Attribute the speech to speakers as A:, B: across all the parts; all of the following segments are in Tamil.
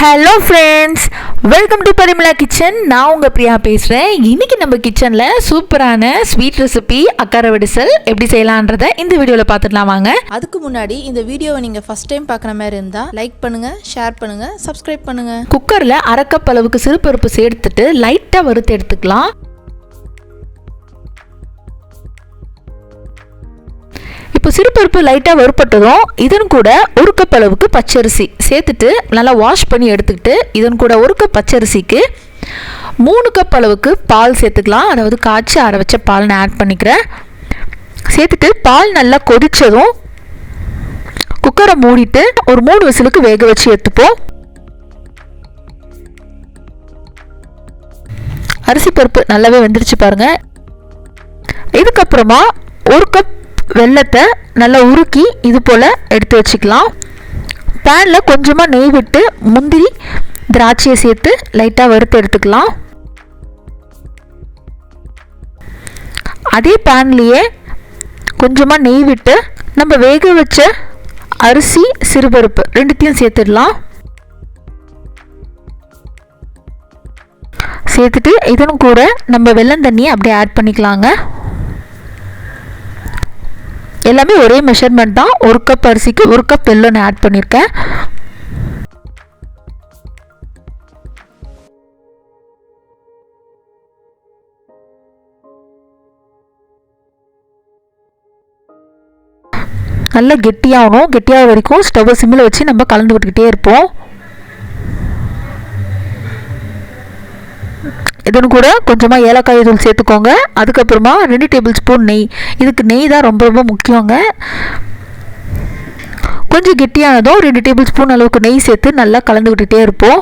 A: Hello friends welcome to Parimala kitchen நான் உங்கள் பிரியா பேசுகிறேன் இன்றைக்கி நம்ம கிச்சனில் சூப்பரான ஸ்வீட் ரெசிபி அக்கார வடிசல் எப்படி செய்யலான்றதை இந்த வீடியோவில் பார்த்துடலாம் வாங்க.
B: அதுக்கு முன்னாடி இந்த வீடியோவை நீங்கள் ஃபஸ்ட் டைம் பார்க்குற மாதிரி இருந்தால் லைக் பண்ணுங்கள் ஷேர் பண்ணுங்கள் சப்ஸ்கிரைப் பண்ணுங்கள்
A: குக்கரில் அரை கப் அளவுக்கு சிறுபருப்பு சேர்த்துட்டு லைட்டாக வறுத்து எடுத்துக்கலாம். இப்போ சிறுபருப்பு லைட்டாக வறுப்பட்டதும் இதன் கூட ஒரு கப் அளவுக்கு பச்சரிசி சேர்த்துட்டு நல்லா வாஷ் பண்ணி எடுத்துக்கிட்டு இதன் கூட ஒரு கப் பச்சரிசிக்கு மூணு கப் அளவுக்கு பால் சேர்த்துக்கலாம். அதாவது காய்ச்சி அரை வச்ச பால் நான் ஆட் பண்ணிக்கிறேன். சேர்த்துட்டு பால் நல்லா கொதித்ததும் குக்கரை மூடிட்டு ஒரு மூணு விசிலுக்கு வேக வச்சு எடுத்துப்போம். அரிசி பருப்பு நல்லாவே வெந்துருச்சு பாருங்கள் இதுக்கப்புறமா ஒரு கப் வெள்ளத்தை நல்லா உருக்கி இது போல் எடுத்து வச்சுக்கலாம். பேனில் கொஞ்சமாக நெய் விட்டு முந்திரி திராட்சையை சேர்த்து லைட்டாக வறுத்து எடுத்துக்கலாம். அதே பேன்லேயே கொஞ்சமாக நெய் விட்டு நம்ம வேக வச்ச அரிசி சிறுபருப்பு ரெண்டுத்தையும் சேர்த்துடலாம். சேர்த்துட்டு இதனும் கூட நம்ம வெள்ளம் தண்ணியை அப்படியே ஆட் பண்ணிக்கலாங்க. எல்லாமே ஒரே மெஷர்மெண்ட் தான். ஒரு கப் அரிசிக்கு ஒரு கப் வெள்ளம் ஆட் பண்ணியிருக்கேன் நல்லா கெட்டியாகணும். கெட்டியாக வரைக்கும் ஸ்டவ்வை சிம்மில் வச்சு நம்ம கலந்து விட்டுக்கிட்டே இருப்போம். இதன் கூட கொஞ்சமாக ஏலக்காய் தூள் சேர்த்துக்கோங்க. அதுக்கப்புறமா ரெண்டு டேபிள் ஸ்பூன் நெய். இதுக்கு நெய் தான் ரொம்ப ரொம்ப முக்கியங்க. கொஞ்சம் கெட்டியானதும் ரெண்டு டேபிள் ஸ்பூன் அளவுக்கு நெய் சேர்த்து நல்லா கலந்து விட்டுட்டே இருப்போம்.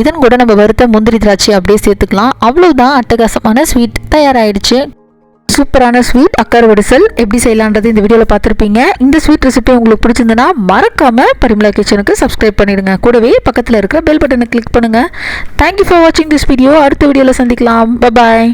A: இதன் கூட நம்ம வறுத்த முந்திரி திராட்சை அப்படியே சேர்த்துக்கலாம். அவ்வளோதான் அட்டகாசமான ஸ்வீட் தயாராகிடுச்சு சூப்பரான ஸ்வீட் அக்கர் வடிசல். எப்படி செய்யலான்றது இந்த வீடியோவில் பார்த்துருப்பீங்க. இந்த ஸ்வீட் ரெசிபி உங்களுக்கு பிடிச்சிருந்தனா மறக்காமல் பரிமலா கிச்சனுக்கு சப்ஸ்கிரைப் பண்ணிடுங்க. கூடவே பக்கத்தில் இருக்கிற பெல் பட்டனை கிளிக் பண்ணுங்கள் தேங்க்யூ ஃபார் வாட்சிங் திஸ் வீடியோ அடுத்த வீடியோவில் சந்திக்கலாம். பபாய்